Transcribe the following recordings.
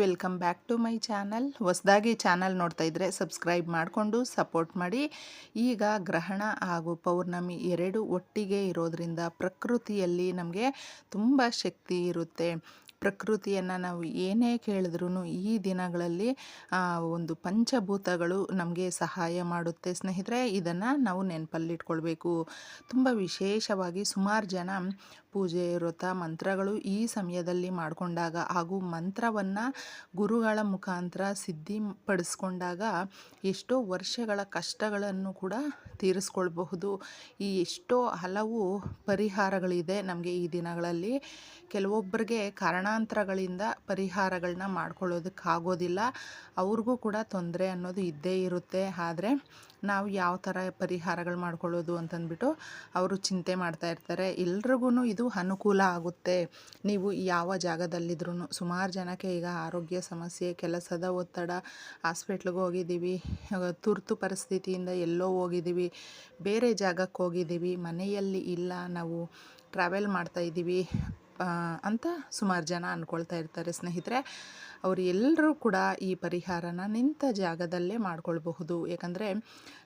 Welcome back to my channel. ಹೊಸದಾಗಿ channel ನೋಡ್ತಾ ಇದ್ದರೆ ಸಬ್ಸ್ಕ್ರೈಬ್ ಮಾಡಿಕೊಂಡು ಸಪೋರ್ಟ್ ಮಾಡಿ. ಈಗ ಗ್ರಹಣ ಹಾಗೂ ಪೌರ್ಣಮಿ ಎರಡು ಒಟ್ಟಿಗೆ ಇರೋದರಿಂದ ಪ್ರಕೃತಿಯಲ್ಲಿ ನಮಗೆ ತುಂಬ ಶಕ್ತಿ ಇರುತ್ತೆ. ಪ್ರಕೃತಿಯನ್ನು ನಾವು ಏನೇ ಕೇಳಿದ್ರೂ ಈ ದಿನಗಳಲ್ಲಿ ಒಂದು ಪಂಚಭೂತಗಳು ನಮಗೆ ಸಹಾಯ ಮಾಡುತ್ತೆ. ಸ್ನೇಹಿತರೆ, ಇದನ್ನು ನಾವು ನೆನಪಲ್ಲಿಟ್ಕೊಳ್ಬೇಕು. ತುಂಬ ವಿಶೇಷವಾಗಿ ಸುಮಾರು ಜನ ಪೂಜೆ, ವ್ರತ, ಮಂತ್ರಗಳು ಈ ಸಮಯದಲ್ಲಿ ಮಾಡಿಕೊಂಡಾಗ, ಹಾಗೂ ಮಂತ್ರವನ್ನು ಗುರುಗಳ ಮುಖಾಂತರ ಸಿದ್ಧಿಪಡಿಸ್ಕೊಂಡಾಗ ಎಷ್ಟೋ ವರ್ಷಗಳ ಕಷ್ಟಗಳನ್ನು ಕೂಡ ತೀರಿಸ್ಕೊಳ್ಬಹುದು. ಈ ಎಷ್ಟೋ ಹಲವು ಪರಿಹಾರಗಳಿದೆ ನಮಗೆ ಈ ದಿನಗಳಲ್ಲಿ. ಕೆಲವೊಬ್ಬರಿಗೆ ಕಾರಣಾಂತರಗಳಿಂದ ಪರಿಹಾರಗಳನ್ನ ಮಾಡ್ಕೊಳ್ಳೋದಕ್ಕೆ ಆಗೋದಿಲ್ಲ ಅವ್ರಿಗೂ ಕೂಡ ತೊಂದರೆ ಅನ್ನೋದು ಇದ್ದೇ ಇರುತ್ತೆ. ಆದರೆ ನಾವು ಯಾವ ಥರ ಪರಿಹಾರಗಳು ಮಾಡ್ಕೊಳ್ಳೋದು ಅಂತಂದ್ಬಿಟ್ಟು ಅವರು ಚಿಂತೆ ಮಾಡ್ತಾ ಇರ್ತಾರೆ. ಎಲ್ರಿಗೂ ಇದು ಅನುಕೂಲ ಆಗುತ್ತೆ. ನೀವು ಯಾವ ಜಾಗದಲ್ಲಿದ್ರೂ ಸುಮಾರು ಜನಕ್ಕೆ ಈಗ ಆರೋಗ್ಯ ಸಮಸ್ಯೆ ಕೆಲಸದ ಒತ್ತಡ ಹಾಸ್ಪಿಟ್ಲಿಗೆ ಹೋಗಿದ್ದೀವಿ ತುರ್ತು ಪರಿಸ್ಥಿತಿಯಿಂದ ಎಲ್ಲೋ ಹೋಗಿದ್ದೀವಿ ಬೇರೆ ಜಾಗಕ್ಕೆ ಹೋಗಿದ್ದೀವಿ ಮನೆಯಲ್ಲಿ ಇಲ್ಲ ನಾವು ಟ್ರಾವೆಲ್ ಮಾಡ್ತಾ ಇದ್ದೀವಿ ಆ, ಅಂತ ಸುಮಾರು ಜನ ಅಂದ್ಕೊಳ್ತಾ ಇರ್ತಾರೆ ಸ್ನೇಹಿತರೆ. ಅವರು ಎಲ್ಲರೂ ಕೂಡ ಈ ಪರಿಹಾರನ ನಿಂತ ಜಾಗದಲ್ಲೇ ಮಾಡ್ಕೊಳ್ಬಹುದು. ಯಾಕಂದರೆ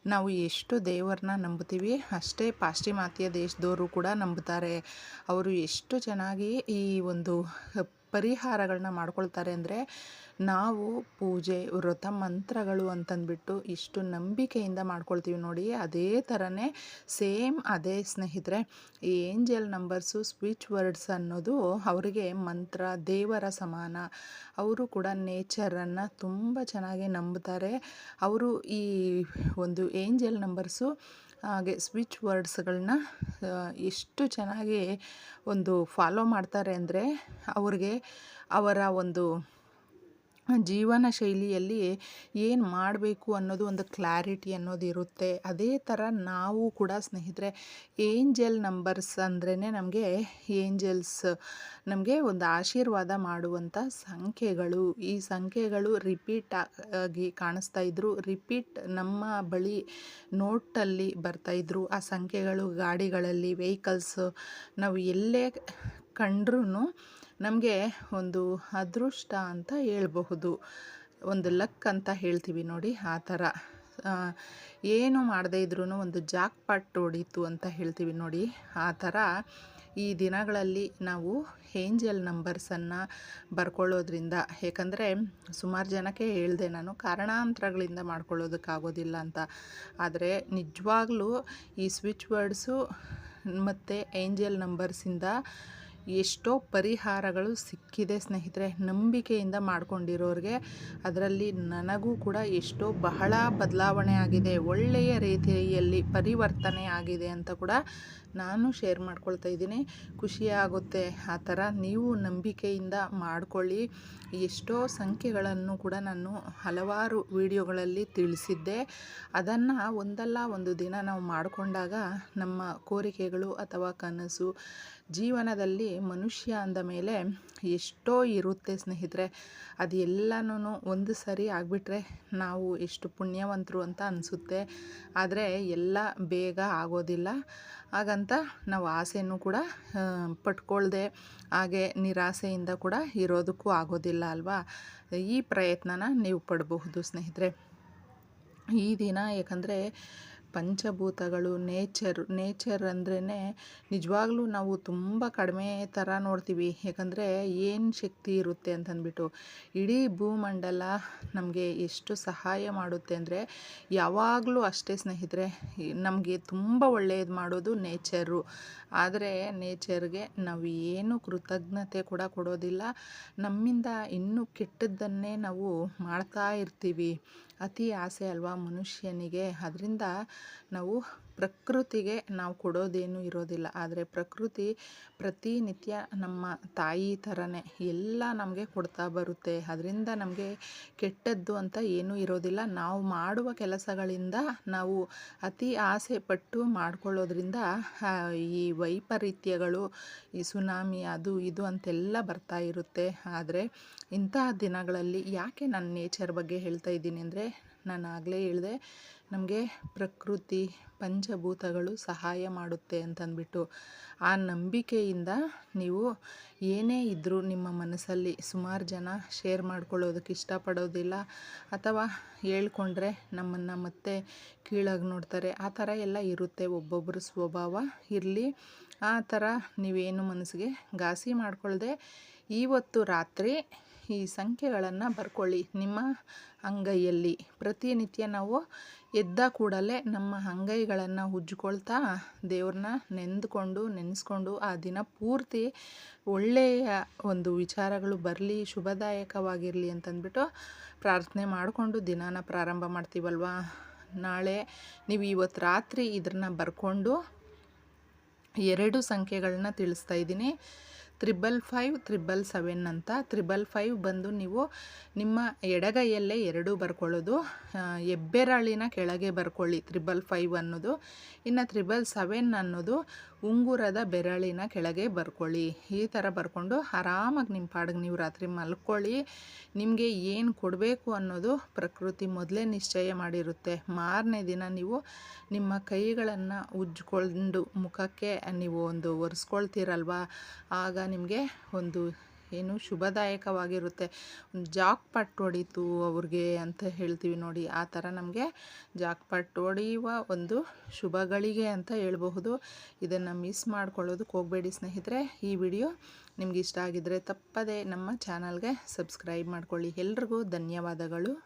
ನಾವು ಎಷ್ಟು ದೇವರನ್ನ ನಂಬುತ್ತೀವಿ, ಅಷ್ಟೇ ಪಾಶ್ಚಿಮಾತ್ಯ ದೇಶದವರು ಕೂಡ ನಂಬುತ್ತಾರೆ. ಅವರು ಎಷ್ಟು ಚೆನ್ನಾಗಿ ಈ ಒಂದು ಪರಿಹಾರಗಳನ್ನ ಮಾಡ್ಕೊಳ್ತಾರೆ ಅಂದರೆ ನಾವು ಪೂಜೆ, ವ್ರತ, ಮಂತ್ರಗಳು ಅಂತಂದ್ಬಿಟ್ಟು ಇಷ್ಟು ನಂಬಿಕೆಯಿಂದ ಮಾಡ್ಕೊಳ್ತೀವಿ ನೋಡಿ. ಅದೇ ಥರನೇ ಸೇಮ್ ಅದೇ ಸ್ನೇಹಿತರೆ ಈ ಏಂಜಲ್ ನಂಬರ್ಸು ಸ್ವಿಚ್ ವರ್ಡ್ಸ್ ಅನ್ನೋದು ಅವರಿಗೆ ಮಂತ್ರ, ದೇವರ ಸಮಾನ, ಅವರು ಕೂಡ ನೇಚರನ್ನು ತುಂಬ ಚೆನ್ನಾಗಿ ನಂಬುತ್ತಾರೆ ಅವರು ಈ ಒಂದು ಏಂಜಲ್ ನಂಬರ್ಸು, ಹಾಗೆ ಸ್ವಿಚ್ ವರ್ಡ್ಸ್ಗಳನ್ನ ಎಷ್ಟು ಚೆನ್ನಾಗಿ ಒಂದು ಫಾಲೋ ಮಾಡ್ತಾರೆ ಅಂದರೆ ಅವ್ರಿಗೆ ಅವರ ಒಂದು ಜೀವನ ಶೈಲಿಯಲ್ಲಿ ಏನು ಮಾಡಬೇಕು ಅನ್ನೋದು ಒಂದು ಕ್ಲಾರಿಟಿ ಅನ್ನೋದು ಇರುತ್ತೆ. ಅದೇ ಥರ ನಾವು ಕೂಡ ಸ್ನೇಹಿತರೆ ಏಂಜಲ್ ನಂಬರ್ಸ್ ಅಂದ್ರೇ ನಮಗೆ ಏಂಜಲ್ಸ್ ನಮಗೆ ಒಂದು ಆಶೀರ್ವಾದ ಮಾಡುವಂಥ ಸಂಖ್ಯೆಗಳು. ಈ ಸಂಖ್ಯೆಗಳು ರಿಪೀಟ್ ಆಗಿ ಕಾಣಿಸ್ತಾ ಇದ್ರು ರಿಪೀಟ್ ನಮ್ಮ ಬಳಿ ನೋಟಲ್ಲಿ ಬರ್ತಾಯಿದ್ರು ಆ ಸಂಖ್ಯೆಗಳು, ಗಾಡಿಗಳಲ್ಲಿ ವೆಹಿಕಲ್ಸ್ ನಾವು ಎಲ್ಲೇ ಕಂಡ್ರೂ ನಮಗೆ ಒಂದು ಅದೃಷ್ಟ ಅಂತ ಹೇಳಬಹುದು. ಒಂದು ಲಕ್ ಅಂತ ಹೇಳ್ತೀವಿ ನೋಡಿ ಆ ಥರ. ಏನು ಮಾಡದೇ ಇದ್ರೂ ಒಂದು ಜಾಕ್ ಪಾಟ್ ಹೊಡೀತು ಅಂತ ಹೇಳ್ತೀವಿ ನೋಡಿ ಆ ಥರ. ಈ ದಿನಗಳಲ್ಲಿ ನಾವು ಏಂಜಲ್ ನಂಬರ್ಸನ್ನು ಬರ್ಕೊಳ್ಳೋದ್ರಿಂದ, ಏಕೆಂದರೆ ಸುಮಾರು ಜನಕ್ಕೆ ಹೇಳಿದೆ ನಾನು, ಕಾರಣಾಂತರಗಳಿಂದ ಮಾಡ್ಕೊಳ್ಳೋದಕ್ಕಾಗೋದಿಲ್ಲ ಅಂತ. ಆದರೆ ನಿಜವಾಗ್ಲೂ ಈ ಸ್ವಿಚ್ ವರ್ಡ್ಸು ಮತ್ತು ಏಂಜಲ್ ನಂಬರ್ಸಿಂದ ಎಷ್ಟೋ ಪರಿಹಾರಗಳು ಸಿಕ್ಕಿದೆ ಸ್ನೇಹಿತರೆ, ನಂಬಿಕೆಯಿಂದ ಮಾಡ್ಕೊಂಡಿರೋರಿಗೆ. ಅದರಲ್ಲಿ ನನಗೂ ಕೂಡ ಎಷ್ಟೋ ಬಹಳ ಬದಲಾವಣೆ ಆಗಿದೆ, ಒಳ್ಳೆಯ ರೀತಿಯಲ್ಲಿ ಪರಿವರ್ತನೆ ಆಗಿದೆ ಅಂತ ಕೂಡ ನಾನು ಶೇರ್ ಮಾಡ್ಕೊಳ್ತಾ ಇದ್ದೀನಿ. ಖುಷಿಯಾಗುತ್ತೆ ಆ ಥರ ನೀವು ನಂಬಿಕೆಯಿಂದ ಮಾಡಿಕೊಳ್ಳಿ. ಎಷ್ಟೋ ಸಂಖ್ಯೆಗಳನ್ನು ಕೂಡ ನಾನು ಹಲವಾರು ವಿಡಿಯೋಗಳಲ್ಲಿ ತಿಳಿಸಿದ್ದೆ. ಅದನ್ನು ಒಂದಲ್ಲ ಒಂದು ದಿನ ನಾವು ಮಾಡಿಕೊಂಡಾಗ ನಮ್ಮ ಕೋರಿಕೆಗಳು ಅಥವಾ ಕನಸು ಜೀವನದಲ್ಲಿ ಮನುಷ್ಯ ಅಂದ ಮೇಲೆ ಎಷ್ಟೋ ಇರುತ್ತೆ ಸ್ನೇಹಿತರೆ. ಅದು ಎಲ್ಲನೂ ಒಂದು ಸರಿ ಆಗಿಬಿಟ್ರೆ ನಾವು ಎಷ್ಟು ಪುಣ್ಯವಂತರು ಅಂತ ಅನಿಸುತ್ತೆ. ಆದರೆ ಎಲ್ಲ ಬೇಗ ಆಗೋದಿಲ್ಲ. ಹಾಗಂತ ನಾವು ಆಸೆಯನ್ನು ಕೂಡ ಪಟ್ಕೊಳ್ದೆ ಹಾಗೆ ನಿರಾಸೆಯಿಂದ ಕೂಡ ಇರೋದಕ್ಕೂ ಆಗೋದಿಲ್ಲ ಅಲ್ವಾ? ಈ ಪ್ರಯತ್ನನ ನೀವು ಪಡಬಹುದು ಸ್ನೇಹಿತರೆ. ಈ ದಿನ ಏಕೆಂದರೆ ಪಂಚಭೂತಗಳು ನೇಚರ್ ನೇಚರ್ ಅಂದ್ರೇ ನಿಜವಾಗ್ಲೂ ನಾವು ತುಂಬ ಕಡಿಮೆ ಥರ ನೋಡ್ತೀವಿ. ಯಾಕಂದರೆ ಏನು ಶಕ್ತಿ ಇರುತ್ತೆ ಅಂತಂದ್ಬಿಟ್ಟು. ಇಡೀ ಭೂಮಂಡಲ ನಮಗೆ ಎಷ್ಟು ಸಹಾಯ ಮಾಡುತ್ತೆ ಅಂದರೆ ಯಾವಾಗಲೂ ಅಷ್ಟೇ ಸ್ನೇಹಿತರೆ, ನಮಗೆ ತುಂಬ ಒಳ್ಳೆಯದು ಮಾಡೋದು ನೇಚರು ಆದರೆ ನೇಚರ್ಗೆ ನಾವು ಏನು ಕೃತಜ್ಞತೆ ಕೂಡ ಕೊಡೋದಿಲ್ಲ. ನಮ್ಮಿಂದ ಇನ್ನೂ ಕೆಟ್ಟದ್ದನ್ನೇ ನಾವು ಮಾಡ್ತಾ ಇರ್ತೀವಿ. ಅತಿ ಆಸೆ ಅಲ್ವಾ ಮನುಷ್ಯನಿಗೆ. ಅದರಿಂದ ನಾವು ಪ್ರಕೃತಿಗೆ ನಾವು ಕೊಡೋದೇನು ಇರೋದಿಲ್ಲ. ಆದರೆ ಪ್ರಕೃತಿ ಪ್ರತಿನಿತ್ಯ ನಮ್ಮ ತಾಯಿ ಥರನೇ ಎಲ್ಲ ನಮಗೆ ಕೊಡ್ತಾ ಬರುತ್ತೆ. ಅದರಿಂದ ನಮಗೆ ಕೆಟ್ಟದ್ದು ಅಂತ ಏನೂ ಇರೋದಿಲ್ಲ. ನಾವು ಮಾಡುವ ಕೆಲಸಗಳಿಂದ ನಾವು ಅತಿ ಆಸೆ ಪಟ್ಟು ಮಾಡ್ಕೊಳ್ಳೋದ್ರಿಂದ ಈ ವೈಪರೀತ್ಯಗಳು, ಈ ಸುನಾಮಿ, ಅದು ಇದು ಅಂತೆಲ್ಲ ಬರ್ತಾ ಇರುತ್ತೆ. ಆದರೆ ಇಂತಹ ದಿನಗಳಲ್ಲಿ ಯಾಕೆ ನಾನು ನೇಚರ್ ಬಗ್ಗೆ ಹೇಳ್ತಾ ಇದ್ದೀನಿ ಅಂದರೆ, ನಾನು ಆಗಲೇ ಹೇಳಿದೆ ನಮಗೆ ಪ್ರಕೃತಿ ಪಂಚಭೂತಗಳು ಸಹಾಯ ಮಾಡುತ್ತೆ ಅಂತಂದ್ಬಿಟ್ಟು ಆ ನಂಬಿಕೆಯಿಂದ ನೀವು ಏನೇ ಇದ್ದರೂ ನಿಮ್ಮ ಮನಸ್ಸಲ್ಲಿ ಸುಮಾರು ಜನ ಶೇರ್ ಮಾಡ್ಕೊಳ್ಳೋದಕ್ಕೆ ಇಷ್ಟಪಡೋದಿಲ್ಲ ಅಥವಾ ಹೇಳ್ಕೊಂಡ್ರೆ ನಮ್ಮನ್ನು ಮತ್ತೆ ಕೀಳಾಗಿ ನೋಡ್ತಾರೆ, ಆ ಥರ ಎಲ್ಲ ಇರುತ್ತೆ. ಒಬ್ಬೊಬ್ಬರ ಸ್ವಭಾವ ಇರಲಿ, ಆ ಥರ ನೀವೇನು ಮನಸ್ಸಿಗೆ ಘಾಸಿ ಮಾಡ್ಕೊಳ್ಳದೆ ಇವತ್ತು ರಾತ್ರಿ ಈ ಸಂಖ್ಯೆಗಳನ್ನು ಬರ್ಕೊಳ್ಳಿ. ನಿಮ್ಮ ಅಂಗೈಯಲ್ಲಿ. ಪ್ರತಿನಿತ್ಯ ನಾವು ಎದ್ದ ಕೂಡಲೇ ನಮ್ಮ ಅಂಗೈಗಳನ್ನು ಉಜ್ಕೊಳ್ತಾ ದೇವ್ರನ್ನ ನೆಂದ್ಕೊಂಡು, ನೆನೆಸ್ಕೊಂಡು ಆ ದಿನ ಪೂರ್ತಿ ಒಳ್ಳೆಯ ಒಂದು ವಿಚಾರಗಳು ಬರಲಿ, ಶುಭದಾಯಕವಾಗಿರಲಿ ಅಂತಂದ್ಬಿಟ್ಟು ಪ್ರಾರ್ಥನೆ ಮಾಡಿಕೊಂಡು ದಿನಾನ ಪ್ರಾರಂಭ ಮಾಡ್ತೀವಲ್ವಾ? ನಾಳೆ ನೀವು ಇವತ್ತು ರಾತ್ರಿ ಇದನ್ನು ಬರ್ಕೊಂಡು ಎರಡು ಸಂಖ್ಯೆಗಳನ್ನ ತಿಳಿಸ್ತಾ ಇದ್ದೀನಿ. ತ್ರಿಬಲ್ ಫೈವ್, ತ್ರಿಬಲ್ ಸೆವೆನ್ ಅಂತ. ತ್ರಿಬಲ್ ಫೈವ್ ಬಂದು ನೀವು ನಿಮ್ಮ ಎಡಗೈಯಲ್ಲೇ ಎರಡು ಬರ್ಕೊಳ್ಳೋದು. ಹೆಬ್ಬೆರಳಿನ ಕೆಳಗೆ ಬರ್ಕೊಳ್ಳಿ ತ್ರಿಬಲ್ ಫೈವ್ ಅನ್ನೋದು. ಇನ್ನು ತ್ರಿಬಲ್ ಸೆವೆನ್ ಅನ್ನೋದು ಉಂಗುರದ ಬೆರಳಿನ ಕೆಳಗೆ ಬರ್ಕೊಳ್ಳಿ. ಈ ಥರ ಬರ್ಕೊಂಡು ಆರಾಮಾಗಿ ನಿಮ್ಮ ಪಾಡಿಗೆ ನೀವು ರಾತ್ರಿ ಮಲ್ಕೊಳ್ಳಿ. ನಿಮಗೆ ಏನು ಕೊಡಬೇಕು ಅನ್ನೋದು ಪ್ರಕೃತಿ ಮೊದಲೇ ನಿಶ್ಚಯ ಮಾಡಿರುತ್ತೆ. ಮಾರನೇ ದಿನ ನೀವು ನಿಮ್ಮ ಕೈಗಳನ್ನು ಉಜ್ಜಿಕೊಂಡು ಮುಖಕ್ಕೆ ನೀವು ಒಂದು ಒರೆಸ್ಕೊಳ್ತೀರಲ್ವ? ಆಗ ನಿಮಗೆ ಒಂದು ಏನು ಶುಭದಾಯಕವಾಗಿರುತ್ತೆ. ಜಾಕ್ ಪಟ್ ಹೊಡೀತು ಅವ್ರಿಗೆ ಅಂತ ಹೇಳ್ತೀವಿ ನೋಡಿ. ಆ ಥರ ನಮಗೆ ಜಾಕ್ ಪಟ್ ಹೊಡೆಯುವ ಒಂದು ಶುಭಗಳಿಗೆ ಅಂತ ಹೇಳಬಹುದು. ಇದನ್ನು ಮಿಸ್ ಮಾಡ್ಕೊಳ್ಳೋದಕ್ಕೆ ಹೋಗಬೇಡಿ ಸ್ನೇಹಿತರೆ. ಈ ವಿಡಿಯೋ ನಿಮ್ಗೆ ಇಷ್ಟ ಆಗಿದ್ದರೆ ತಪ್ಪದೇ ನಮ್ಮ ಚಾನಲ್ಗೆ ಸಬ್ಸ್ಕ್ರೈಬ್ ಮಾಡ್ಕೊಳ್ಳಿ. ಎಲ್ರಿಗೂ ಧನ್ಯವಾದಗಳು.